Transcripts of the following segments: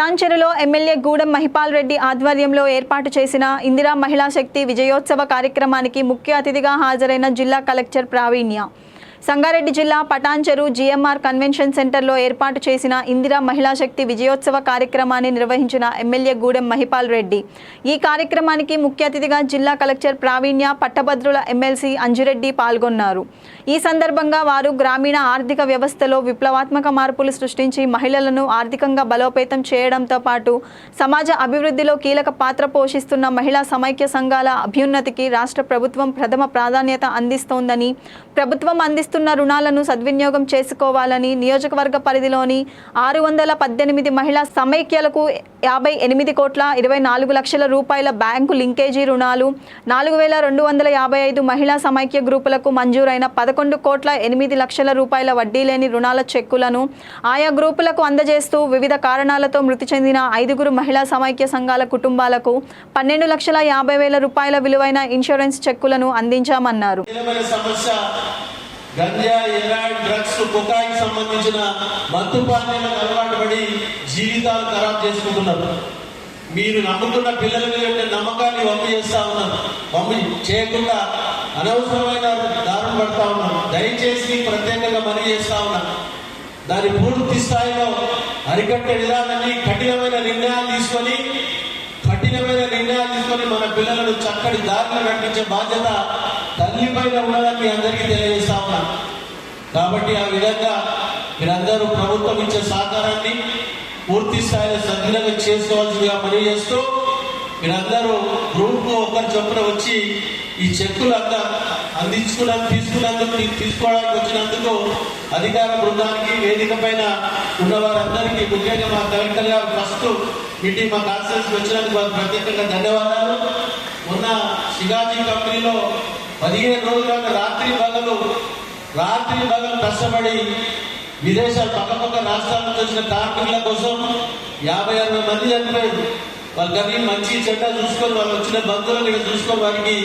పటాన్చెరులో MLA Gudem Mahipal Reddy ఆధ్వర్యంలో ఏర్పాటు చేసిన ఇందిరా మహిళా శక్తి విజయోత్సవ కార్యక్రమానికి ముఖ్య అతిథిగా హాజరైన జిల్లా కలెక్టర్ ప్రావీణ్య. సంగారెడ్డి జిల్లా పటాన్చెరు జిఎంఆర్ కన్వెన్షన్ సెంటర్లో ఏర్పాటు చేసిన ఇందిరా మహిళా శక్తి విజయోత్సవ కార్యక్రమాన్ని నిర్వహించిన ఎమ్మెల్యే గూడెం మహిపాల్ రెడ్డి. ఈ కార్యక్రమానికి ముఖ్య అతిథిగా జిల్లా కలెక్టర్ ప్రావీణ్య పట్టభద్రుల ఎమ్మెల్సీ అంజిరెడ్డి పాల్గొన్నారు. ఈ సందర్భంగా వారు గ్రామీణ ఆర్థిక వ్యవస్థలో విప్లవాత్మక మార్పులు సృష్టించి మహిళలను ఆర్థికంగా బలోపేతం చేయడంతో పాటు సమాజ అభివృద్ధిలో కీలక పాత్ర పోషిస్తున్న మహిళా సమైక్య సంఘాల అభ్యున్నతికి రాష్ట్ర ప్రభుత్వం ప్రథమ ప్రాధాన్యత అందిస్తోందని ప్రభుత్వం అందిస్తున్న రుణాలను సద్వినియోగం చేసుకోవాలని నియోజకవర్గ పరిధిలోని ఆరు వందల పద్దెనిమిది మహిళా సమైక్యలకు యాభై ఎనిమిది కోట్ల ఇరవై నాలుగు లక్షల రూపాయల బ్యాంకు లింకేజీ రుణాలు నాలుగు వేల రెండు వందల యాభై ఐదు మహిళా సమైక్య గ్రూపులకు మంజూరైన పదకొండు కోట్ల ఎనిమిది లక్షల రూపాయల వడ్డీ లేని రుణాల చెక్కులను ఆయా గ్రూపులకు అందజేస్తూ వివిధ కారణాలతో మృతి చెందిన ఐదుగురు మహిళా సమైక్య సంఘాల కుటుంబాలకు పన్నెండు లక్షల యాభై వేల రూపాయల విలువైన ఇన్సూరెన్స్ చెక్కులను అందించామన్నారు. గంజా ఎరాయిడ్ డ్రగ్స్ కుకాయికి సంబంధించిన మత్తు పానీయాలకు అలవాటు పడి జీవితాలు ఖరాబ్ చేసుకుంటున్నారు. మీరు నమ్ముతున్న పిల్లల మీద నమ్మకాన్ని వమ్ము చేస్తా ఉన్నారు. వమ్ము చేయకుండా అనవసరమైన దారులు పడతా ఉన్నాం దయచేసి ప్రత్యేకంగా మనీ చేస్తా ఉన్నాం దాని పూర్తి స్థాయిలో అరికట్టే విధానాన్ని కఠినమైన నిర్ణయాలు తీసుకొని కఠినమైన నిర్ణయాలు తీసుకొని మన పిల్లలను చక్కటి దారిలో నడిపించే బాధ్యత పైన ఉన్నదని మీ అందరికీ తెలియజేస్తా ఉన్నా. కాబట్టి ఆ విధంగా మీరందరూ ప్రభుత్వం ఇచ్చే సహకారాన్ని పూర్తి స్థాయిలో సద్వినియోగం చేసుకోవాల్సిందిగా మనవి చేస్తూ మీరందరూ గ్రూప్ ఒకరి చొప్పున వచ్చి ఈ చెక్కులు అంతా అందించుకున్న తీసుకున్నందుకు తీసుకోవడానికి వచ్చినందుకు అధికార బృందానికి వేదిక పైన ఉన్న వారందరికీ ముఖ్యంగా మా కలెక్టర్ గారు ఫస్ట్ మీటింగ్ మా కాన్ఫరెన్స్ వచ్చినందుకు వారు ప్రత్యేకంగా ధన్యవాదాలు. మొన్న శివాజీ కంపెనీలో పదిహేను రోజుల రాత్రి పగలు రాత్రి పగలు కష్టపడి విదేశాలు పక్క పక్క వచ్చిన కార్మికుల కోసం యాభై అరవై మంది చనిపోయారు. వాళ్ళకి మంచి చెడ్డ చూసుకొని వాళ్ళు వచ్చిన బంధువులను ఇక్కడ చూసుకొని వారికి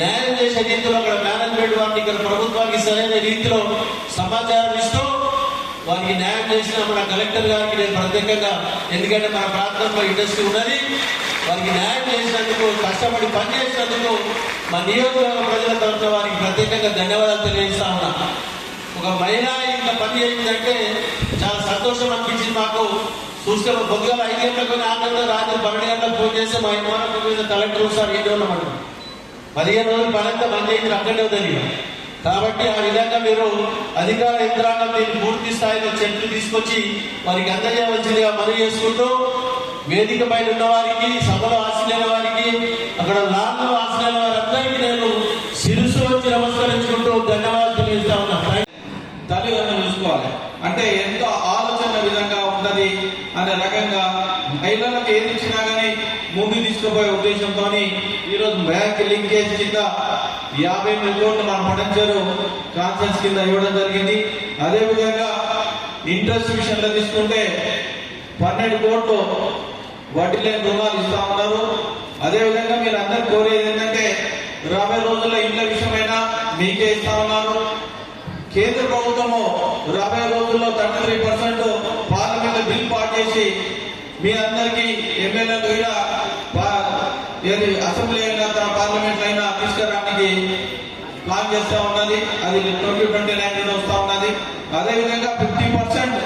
న్యాయం చేసే రీతిలో అక్కడ మేనేజ్మెంట్ వారిని ఇక్కడ ప్రభుత్వానికి సరైన రీతిలో సమాచారం ఇస్తూ వారికి న్యాయం చేసిన. మన కలెక్టర్ గారికి నేను ప్రత్యేకంగా ఎందుకంటే మన ప్రాంతంలో ఇండస్ట్రీ ఉన్నది. వారికి న్యాయం చేసినందుకు కష్టపడి పనిచేసినందుకు మా నియోజకవర్గ ప్రజల తరఫున వారికి ప్రత్యేకంగా ధన్యవాదాలు తెలియజేస్తా ఉన్నా. ఒక మహిళ ఇంత పని చేసిందంటే చాలా సంతోషం అనిపించింది మాకు. చూస్తే పొద్దుగాల ఐదు గంటలకు ఆరు రాత్రి పన్నెండు గంటలకు ఫోన్ చేస్తే మా ఇంటి కలెక్టర్ సార్ ఏంటి ఉన్నామంట పదిహేను రోజులు పనంతా బంద్ చేసి అక్కడే ఉంది కాబట్టి ఆ విధంగా మీరు అధికార యంత్రాంగం దీన్ని పూర్తి స్థాయిలో చెట్లు తీసుకొచ్చి వారికి అందజేయవలసిందిగా మనవి చేసుకుంటూ వేదిక పైన ఉన్న వారికి సభలో ఆశలేని వారికి అక్కడ లాన్లో ఆశలేని వారందరికీ నేను శిరస్సు వచ్చి నమస్కరించుకుంటూ ధన్యవాదాలు తెలియజేస్తా ఉన్నా. తల్లిదండ్రులు చూసుకోవాలి. అంటే ఎంతో ఆలోచన విధంగా ఉంటది అనే రకంగా మహిళలకు ఏది ఇచ్చినా కానీ ముందు తీసుకుపోయే ఉద్దేశంతో ఈరోజు బ్యాంక్ లింకేజ్ కింద యాభై ఎనిమిది కోట్లు మనం పఠించారు కాన్ఫరెన్స్ కింద ఇవ్వడం జరిగింది. అదేవిధంగా ఇంట్రెస్ట్ విషయంలో తీసుకుంటే పన్నెండు కోట్లు వడ్డీ లేని రుణాలు ఇస్తా ఉన్నారు. అదే విధంగా మీరు అందరు కోరేది ఏంటంటే రాబోయే రోజుల్లో ఇండ్ల విషయమైనా మీకే ఇస్తా ఉన్నారు. కేంద్ర ప్రభుత్వము రాబోయే రోజుల్లో thirty three percent parliament bill pass చేసి మీ అందరికీ ఎమ్మెల్యేలు కూడా అసెంబ్లీ అయినా పార్లమెంట్ అయినా తీసుకురావడానికి ప్లాన్ చేస్తా ఉన్నది. అది ట్వంటీ ట్వంటీ నైన్ వస్తా ఉన్నది. అదేవిధంగా ఫిఫ్టీ పర్సెంట్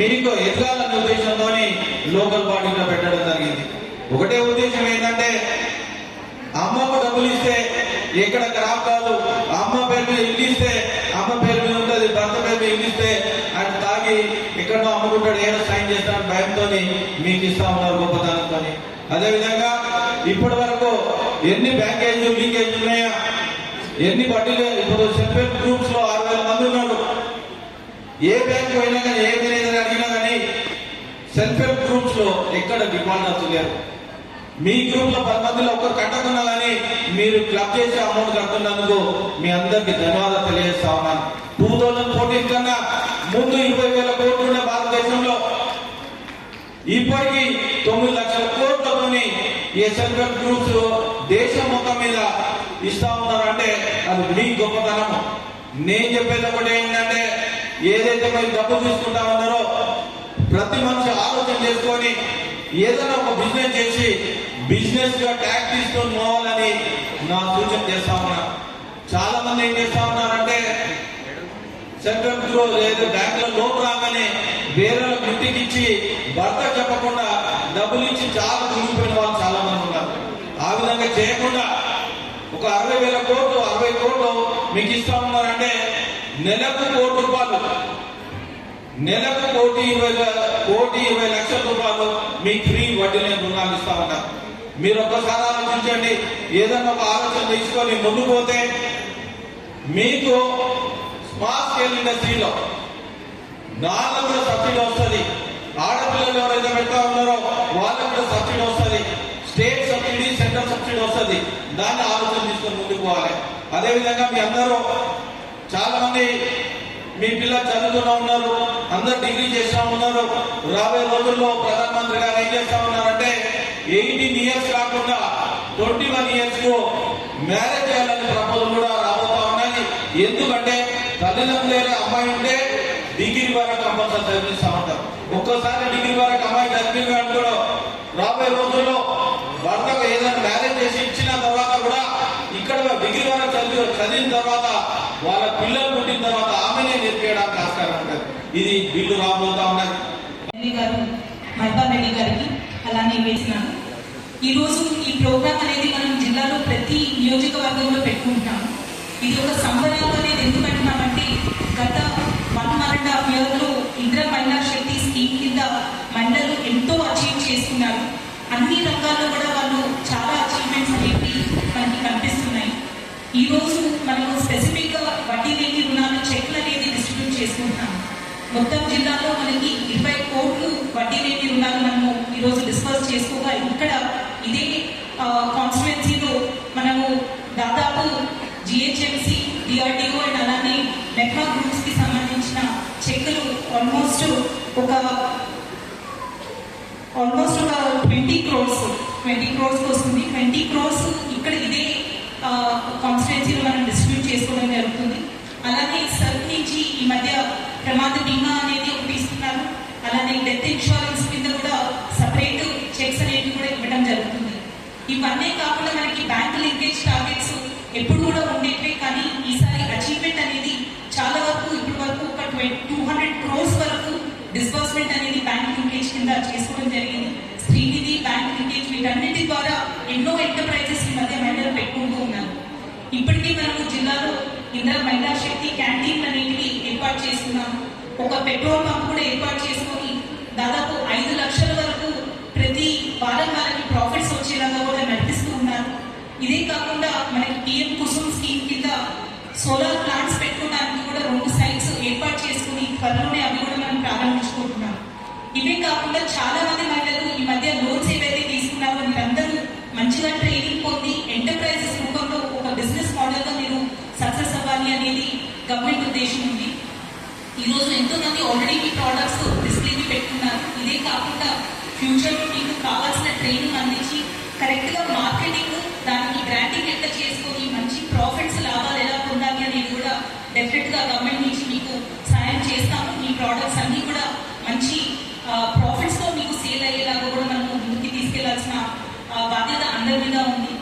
మీకు ఎదగాలన్న ఉద్దేశంతోని లోకల్ బాడీలో పెట్టడం జరిగింది. ఒకటే ఉద్దేశం ఏంటంటే అమ్మకు డబ్బులు ఇస్తే ఎక్కడ క్రాప్ కాదు. అమ్మ పేరు మీద ఇల్లు ఇస్తే అమ్మ పేరు మీద ఉంటుంది భర్త పేరు మీద ఇల్లు ఇస్తే ఆయన తాగి ఎక్కడో అమ్ముకుంటాడు ఏదో సైన్ చేస్తాడు భయంతో మీకు ఇస్తా ఉన్నారు గొప్పతనంతో అదేవిధంగా ఇప్పటి వరకు ఎన్ని బ్యాంకేజ్ లీకేజ్ ఉన్నాయా? ఎన్ని వడ్డీలు ఇప్పుడు సెల్ఫ్ హెల్ప్ గ్రూప్స్లో ఆరు ఏ బ్యాంక్ పోయినా కానీ ఏ మేనేజర్ అడిగినా కానీ సెల్ఫ్ హెల్ప్ గ్రూప్స్లో ఎక్కడ డిమాండ్ లేరు మీ గ్రూప్లో పది మందిలో ఒక్కరు కట్టకున్నా కానీ మీరు క్లబ్ చేసి అమౌంట్ కడుతున్నందుకు మీ అందరికి ధన్యవాదాలు తెలియజేస్తా ఉన్నాను. టూ థౌజండ్ ఫోర్టీన్ కన్నా ముందు ఇరవై వేల కోట్లు ఉండే భారతదేశంలో ఇప్పటికీ తొమ్మిది లక్షల కోట్లతోని ఈ సెల్ఫ్ హెల్ప్ గ్రూప్స్ దేశం మొత్తం మీద ఇస్తా ఉన్నారంటే అది మీ గొప్పతనం నేను చెప్పేది ఒకటి ఏంటంటే ఏదైతే మీరు డబ్బు తీసుకుంటామన్నారో ప్రతి మనిషి ఆలోచన చేసుకొని ఏదైనా ఒక బిజినెస్ చేసి బిజినెస్గా ట్యాక్స్ తీసుకొని పోవాలని నా సూచన చేస్తా ఉన్నా. చాలా మంది ఏం చేస్తా ఉన్నారంటే సెంట్రల్ బ్యూరో లేదా బ్యాంకులో లోపు రాగానే వేరే ఇంటికి ఇచ్చి భర్త చెప్పకుండా డబ్బులు ఇచ్చి చాలా మునిగిపోయిన వాళ్ళు చాలా మంది ఉన్నారు. ఆ విధంగా చేయకుండా ఒక అరవై వేల కోట్లు అరవై కోట్లు మీకు ఇస్తా ఉన్నారంటే నెలకు కోటి రూపాయలు. నెలకు కోటి ఇరవై కోటి ఇరవై లక్షల రూపాయలు మీ ఫ్రీ వడ్డీ లేని రుణాలు ఇస్తా ఉంటారు మీరు ఒక్కసారి ఆలోచించండి. ఏదైనా ఒక ఆలోచన తీసుకొని ముందు పోతే మీకు స్మాల్ స్కేల్ ఇండస్ట్రీలో నాలుగు కూడా సబ్సిడీ వస్తుంది. ఆడపిల్లలు ఎవరైతే పెడతా ఉన్నారో వాళ్ళకు కూడా సబ్సిడీ వస్తుంది. స్టేట్ సబ్సిడీ సెంట్రల్ సబ్సిడీ వస్తుంది. దాన్ని ఆలోచన తీసుకొని ముందుకు పోవాలి. అదేవిధంగా మీ అందరూ చాలా మంది మీ పిల్లలు చదువుతూనే ఉన్నారు అందరు డిగ్రీ చేస్తా ఉన్నారు. రాబోయే రోజుల్లో ప్రధానమంత్రి గారు ఏం చేస్తా ఉన్నారంటే ఎయిటీన్ ఇయర్స్ కాకుండా ట్వంటీ వన్ ఇయర్స్కు మ్యారేజ్ చేయాలని ప్రపోజల్ కూడా రాబోతా ఉన్నాయి. ఎందుకంటే తల్లిదండ్రులు అమ్మాయి ఉంటే డిగ్రీ వరకు కంపల్సరీ చదివిస్తా ఉంటారు. ఒక్కోసారి డిగ్రీ వరకు అమ్మాయి చదివిన కూడా రాబోయే రోజుల్లో భర్తకు ఏదైనా మ్యారేజ్ చేసి ఇచ్చిన తర్వాత కూడా ఇక్కడ డిగ్రీ వరకు చదివి చదివిన తర్వాత వాళ్ళ పిల్లలు పుట్టిన తర్వాత ఆమెనే నేర్పేయడానికి ఆస్కారం ఉంటుంది. ఇది బిల్లు రాబోతా ఉన్నది. రెడ్డి గారు రెడ్డి గారికి అలానే వేసినాను ఈరోజు ఈ ప్రోగ్రామ్ అనేది మనం జిల్లాలో ప్రతి నియోజకవర్గంలో పెట్టుకుంటాం ఇది ఒక సంబరాలు అనేది ఎందుకు అంటున్నామంటే గత వన్ వన్ అండ్ హాఫ్ ఇయర్లో ఇంద్ర మహిళా శక్తి స్కీమ్ కింద మహిళలు ఎంతో అచీవ్ చేసుకున్నారు. అన్ని రంగాల్లో కూడా వాళ్ళు చాలా అచీవ్మెంట్స్ అనేవి మనకి కనిపిస్తుంది ఈ రోజు మనము స్పెసిఫిక్గా వడ్డీ లేని రుణాలు చెక్లు అనేది డిస్ట్రిబ్యూట్ చేసుకుంటున్నాం మొత్తం జిల్లాలో మనకి ఇరవై కోట్లు వడ్డీ లేని రుణాలు మనము ఈరోజు డిస్కస్ చేసుకోగా. ఇక్కడ ఇదే కాన్స్టిట్యున్సీలో మనము దాదాపు జిహెచ్ఎంసి డిఆర్డిఓ అండ్ అలానే మెట్రా గ్రూప్స్కి సంబంధించిన చెక్కులు ఆల్మోస్ట్ ఒక ఆల్మోస్ట్ ఒక ట్వంటీ క్రోర్స్ ట్వంటీ క్రోర్స్ వస్తుంది. ట్వంటీ క్రోర్స్ ఇక్కడ ఇదే కాన్స్టిట్యున్సీలో మనం డిస్ట్రిబ్యూట్ చేసుకోవడం జరుగుతుంది. అలానే సర్వ్ నుంచి ఈ మధ్య ప్రమాద బీమా అనేది ఒకటి ఇస్తున్నారు అలానే డెత్ ఇన్సూరెన్స్ కింద కూడా సపరేట్ చెక్స్ అనేవి కూడా ఇవ్వడం జరుగుతుంది. ఇవన్నీ కాకుండా మనకి బ్యాంక్ లింకేజ్ టార్గెట్స్ ఎప్పుడు కూడా ఉండేవి కానీ ఈసారి అచీవ్మెంట్ అనేది చాలా వరకు ఇప్పటి వరకు ఒక టూ హండ్రెడ్ క్రోర్స్ వరకు డిస్బర్స్మెంట్ అనేది బ్యాంక్ లింకేజ్ కింద చేసుకోవడం జరిగింది. శ్రీనిధి బ్యాంక్ లింకేజ్ వీటన్నిటి ద్వారా ఎన్నో ఎంటర్ప్రైజెస్ ఈ మధ్య ఇప్పటికీ మనము జిల్లాలో ఇందిరా మహిళా శక్తి క్యాంటీన్ అనేటివి ఏర్పాటు చేస్తున్నాము ఒక పెట్రోల్ పంప్ కూడా ఏర్పాటు చేసుకొని దాదాపు ఐదు లక్షల వరకు ప్రతి వారం వారికి ప్రాఫిట్స్ వచ్చేలాగా కూడా నడిపిస్తూ ఉన్నారు. ఇదే కాకుండా మనకి పిఎం కుసుమ్ స్కీమ్ కింద సోలార్ ప్లాంట్స్ పెట్టుకోవడానికి కూడా రెండు సైట్స్ ఏర్పాటు చేసుకుని త్వరలోనే అవి కూడా మనం ప్రారంభించుకుంటున్నాం. ఇవే కాకుండా చాలా మంది మహిళలు ఈ మధ్య లోన్స్ ఏవైతే తీసుకున్నారో మీరందరూ మంచిగా ట్రైనింగ్ పొంది ఎంటర్ప్రైజెస్ రూపంలో ఒక బిజినెస్ మోడల్గా మీరు సక్సెస్ అవ్వాలి అనేది గవర్నమెంట్ ఉద్దేశం ఉంది ఈ రోజు ఎంతో మంది ఆల్రెడీ మీ ప్రోడక్ట్స్ డిస్ప్లేకి పెట్టుకున్నారు. ఇదే కాకుండా ఫ్యూచర్లో మీకు కావాల్సిన ట్రైనింగ్ అందించి కరెక్ట్గా మార్కెటింగ్ దానికి బ్రాండింగ్ ఎట్లా చేసుకొని మంచి ప్రాఫిట్స్ లాభాలు ఎలా పొందాలి అనేది కూడా డెఫినెట్గా గవర్నమెంట్ నుంచి మీకు సాయం చేస్తాము. మీ ప్రోడక్ట్స్ అన్ని కూడా మంచి ప్రాఫిట్స్తో మీకు సేల్ అయ్యేలాగా కూడా మనము ముందుకు తీసుకెళ్ళాల్సిన బాధ్యత అందరి మీద ఉంది.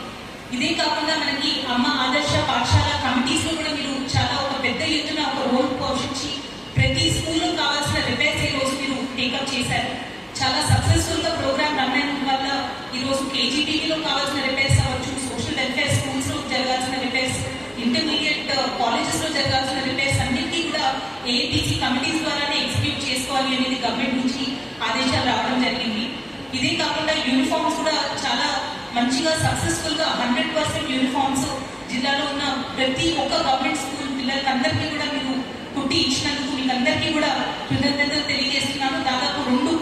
ఇదే కాకుండా మనకి అమ్మ ఆదర్శ పాఠశాల కమిటీస్లో కూడా మీరు చాలా ఒక పెద్ద ఎత్తున ఒక రోల్ పోషించి ప్రతి స్కూల్లో కావాల్సిన రిపేర్స్ ఈ రోజు మీరు టేకప్ చేశారు చాలా సక్సెస్ఫుల్గా ప్రోగ్రామ్ రన్ అయిన వల్ల ఈ రోజు కేజీటీవీలో కావాల్సిన రిపేర్స్ అవ్వచ్చు సోషల్ వెల్ఫేర్ స్కూల్స్లో జరగాల్సిన రిపేర్స్ ఇంటర్మీడియట్ కాలేజెస్లో జరగాల్సిన రిపేర్స్ అన్నింటినీ కూడా ఏపీసీ కమిటీస్ ద్వారానే ఎగ్జిక్యూట్ చేసుకోవాలి అనేది గవర్నమెంట్ నుంచి ఆదేశాలు రావడం జరిగింది. ఇదే కాకుండా యూనిఫామ్స్ కూడా చాలా మంచిగా సక్సెస్ఫుల్గా హండ్రెడ్ పర్సెంట్ యూనిఫామ్స్ జిల్లాలో ఉన్న ప్రతి ఒక్క గవర్నమెంట్ స్కూల్ పిల్లలకి అందరికీ కూడా మీరు కుట్టి ఇచ్చినందుకు మీకు అందరికీ కూడా కృతజ్ఞతలు తెలియజేస్తున్నాను. దాదాపు రెండు